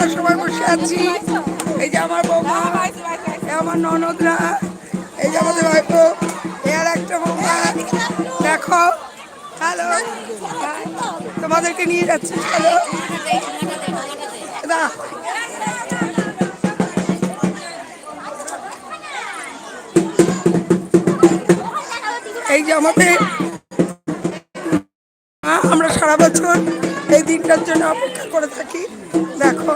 আমরা সবাই বসে আছি। এই যে আমার বৌমা আমার ননদরা, এই যে আমাদের ভাইপো, এ আর একটা বৌমা। দেখো, হ্যালো। তোমাদেরকে নিয়ে যাচ্ছি, হ্যালো। এই যে আমাদের আমরা সারা বছর এই দিনটার জন্য অপেক্ষা করে থাকি। দেখো।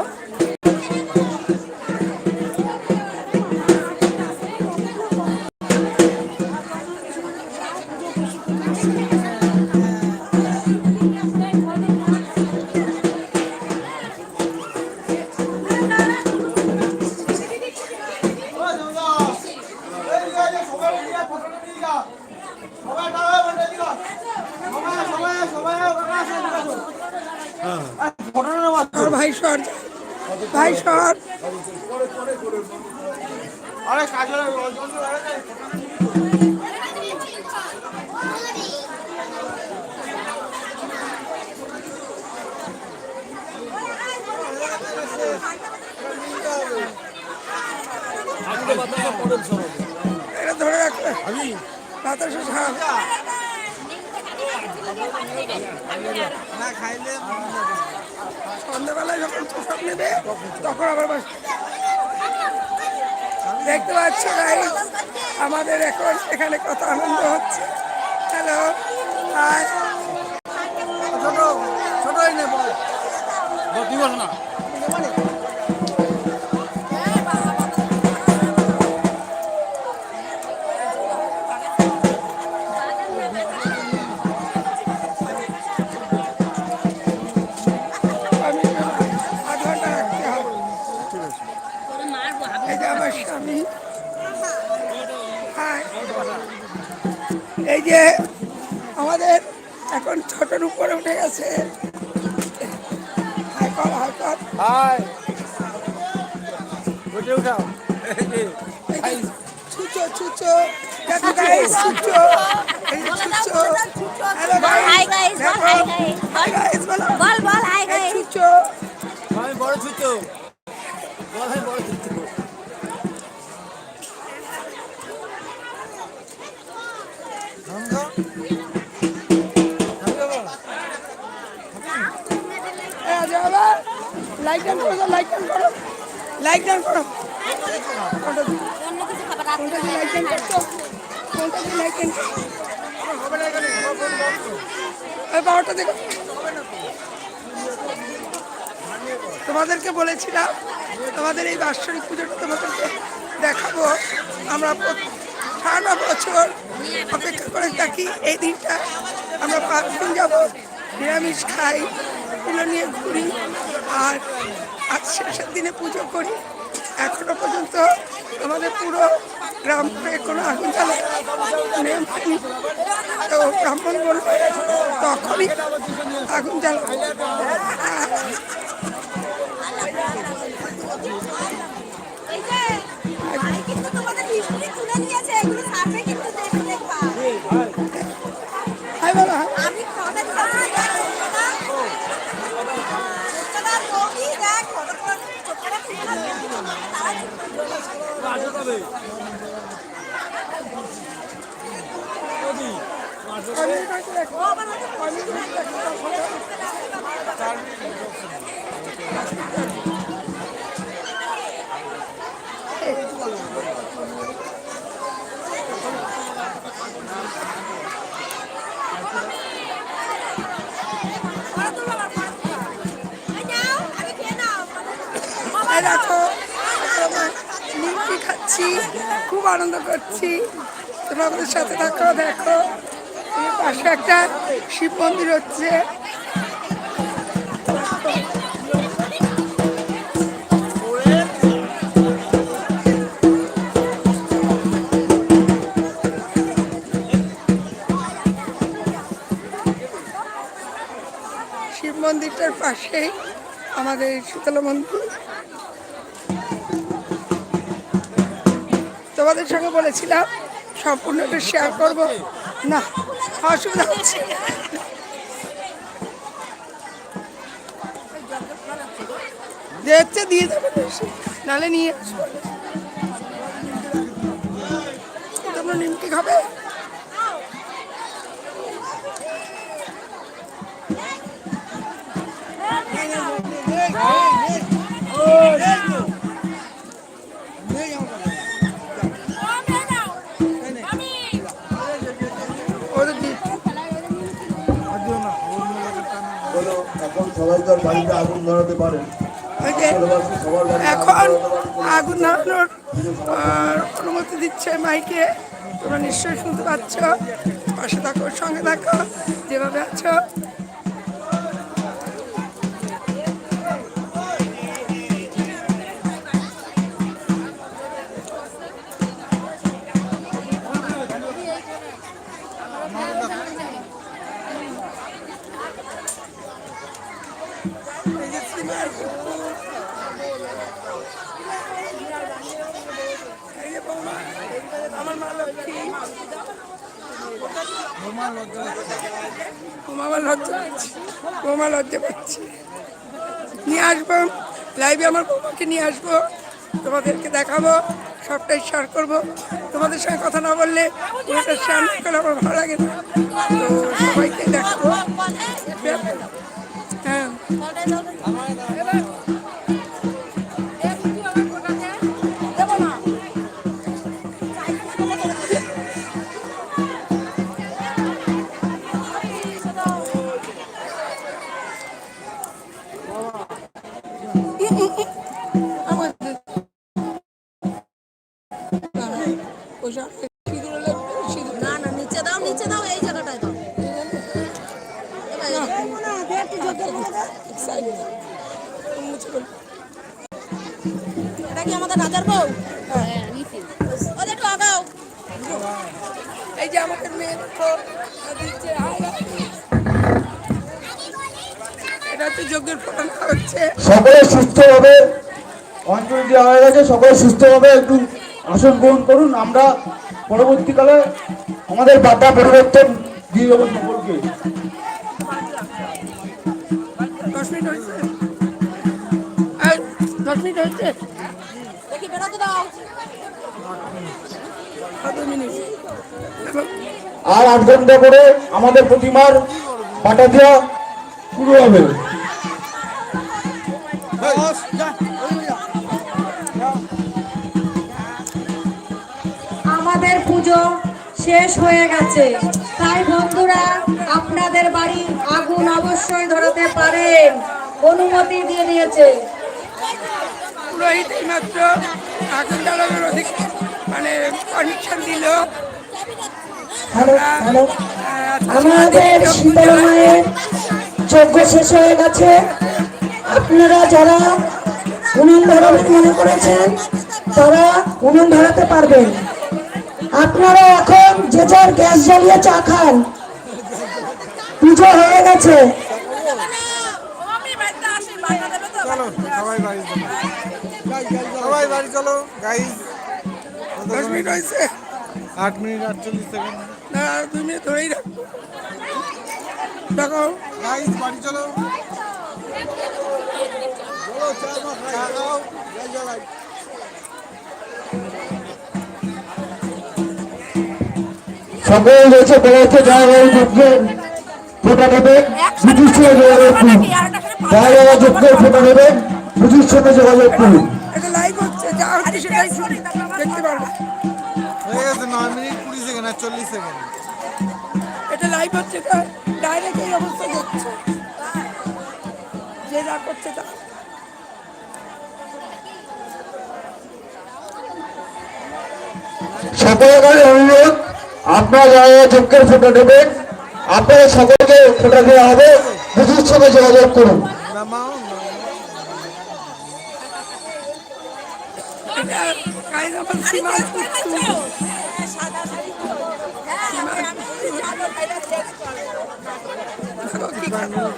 ভাই সর ভাই কাজল এটা ধরে রাখবে বাতাসে সার। সন্ধ্যাবেলায় যখন প্রসাদ নেবে, তখন আবার বাস দেখতে পাচ্ছ আমাদের এখন এখানে কত আনন্দ হচ্ছে। হ্যালো হাই উপরে উঠে গেছে হাই কর হাই কর হাই উঠে উঠাও এই যে ছুচো ছুচো দেখো গাইস ছুচো এই যে ছুচো হ্যালো Hi guys, দেখো hi guys. হাই গাইস বলো বল বল হাই তোমাদেরকে বলেছিলাম, তোমাদের এই বাৎসরিক পুজোটা তোমাদেরকে দেখাবো। আমরা সারা বছর অপেক্ষা করে থাকি, এই দিনটা আমরা দিন যাব, নিরামিষ খাই, এগুলো নিয়ে ঘুরি, আর আজ শেষের দিনে পুজো করি। এখনও পর্যন্ত আমাদের পুরো গ্রাম কোনো আগুন জ্বালা তো ব্রাহ্মণ বলবে, তখনই আগুন জ্বালাবো তারা আজ খাচ্ছি খুব আনন্দ করছি। তোমরা আমাদের সাথে থাকো, দেখো। পাশে একটা শিব মন্দির হচ্ছে। শিব মন্দিরটার পাশেই আমাদের শীতলা মন্দির। তোমাদের সঙ্গে বলেছিলাম, সম্পূর্ণটা শেয়ার করব। না, অসুবিধা হচ্ছে। দেখছে, দিয়ে দেবো নাহলে নিয়ে আসব। তোমরা নিমকি খাবে? সবাই তো আর বাড়িতে আগুন ধরাতে পারে এখন আগুন ধরানোর অনুমতি দিচ্ছে মাইকে। তোমরা নিশ্চয়ই শুনতে পাচ্ছ। পাশে থাকো সঙ্গে থাকো যেভাবে আছো। আমার লজ্জা পাচ্ছি। বৌমা লজ্জা পাচ্ছি। নিয়ে আসব। লাইভে আমার বৌমাকে নিয়ে আসব। তোমাদেরকে দেখাবো। সবটাই শেয়ার করব। তোমাদের সঙ্গে কথা না বললে পুরোটা শেয়ার না আমার ভালো লাগে না। তো সবাইকে দেখাবো। হ্যাঁ। এটা কি আমাদের রাজার বউ? ওদের একটু এই যে আমাদের দিচ্ছে। এটা হচ্ছে যজ্ঞের হচ্ছে। সকলে সুস্থভাবে অঞ্চল দেওয়া হয়ে গেছে সকলে সুস্থভাবে একটু আসন গ্রহণ করুন। আমরা পরবর্তীকালে আমাদের বার্তা পরিবর্তন দিয়ে দেবো সকলকে। দশ মিনিট হয়েছে দেখি বেরোতে দাও। কত মিনিট এখন আর আট ঘণ্টা করে আমাদের প্রতিমার পাটা দেওয়া শুরু হবে। আমাদের পুজো শেষ হয়ে গেছে। তাই বন্ধুরা আপনাদের বাড়ির আগুন অবশ্যই ধরাতে পারেন। অনুমতি দিয়ে দিয়েছে। পুরোহিত এইমাত্র আগুন জ্বালানোর অধিকার মানে পারমিশন দিল। আমাদের শীতলা যজ্ঞ শেষ হয়ে গেছে। আপনারা যারা উনুন ধরাবেন মনে করেছেন তারা উনুন ধরাতে পারবেন। আপনারা এখন যে যার গ্যাস জ্বালিয়ে চা খান। পুজো হয়ে গেছে। চলো সবাই বাড়ি চলো। সবাই বাড়ি চলো গাইজ দশ মিনিট হয়েছে। আট মিনিট আটচল্লিশ সেকেন্ড। না আর দুই মিনিট ধরেই রাখব দেখো। গাইজ বাড়ি চলো। সকল রয়েছে বেড়াতে জায়গায় যজ্ঞের ফোটা নেবেন সঙ্গে যোগাযোগ করুন ফোটা নেবেন সঙ্গে যোগাযোগ করুন এটা লাইভ হচ্ছে হয়ে ডাইরেক্ট এই অবস্থা যে যা করছে তা। সকলের অনুরোধ আপনারা জায়গায় যজ্ঞের ফোটা নেবেন আপনারা সকলকে ফোটা দেওয়া হবে সঙ্গে যোগাযোগ করুন।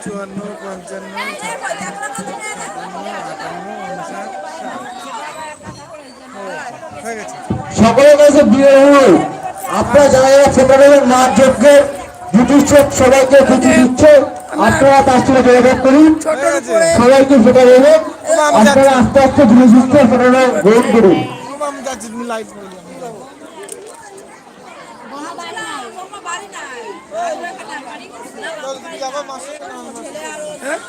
চুয়ান্ন পঞ্চান্ন সকলের কাছে বিয়ে আপনারা জায়গায় ফোটা নেবেন মা যজ্ঞের ব্রিটিশ সবাইকে খুঁজে দিচ্ছে। আপনারা তার সঙ্গে যোগাযোগ করুন। সবাইকে ফোটা দেবেন আপনারা আস্তে আস্তে ধীরে সুস্থে সেটা গ্রহণ করুন। Yeah. হ্যাঁ?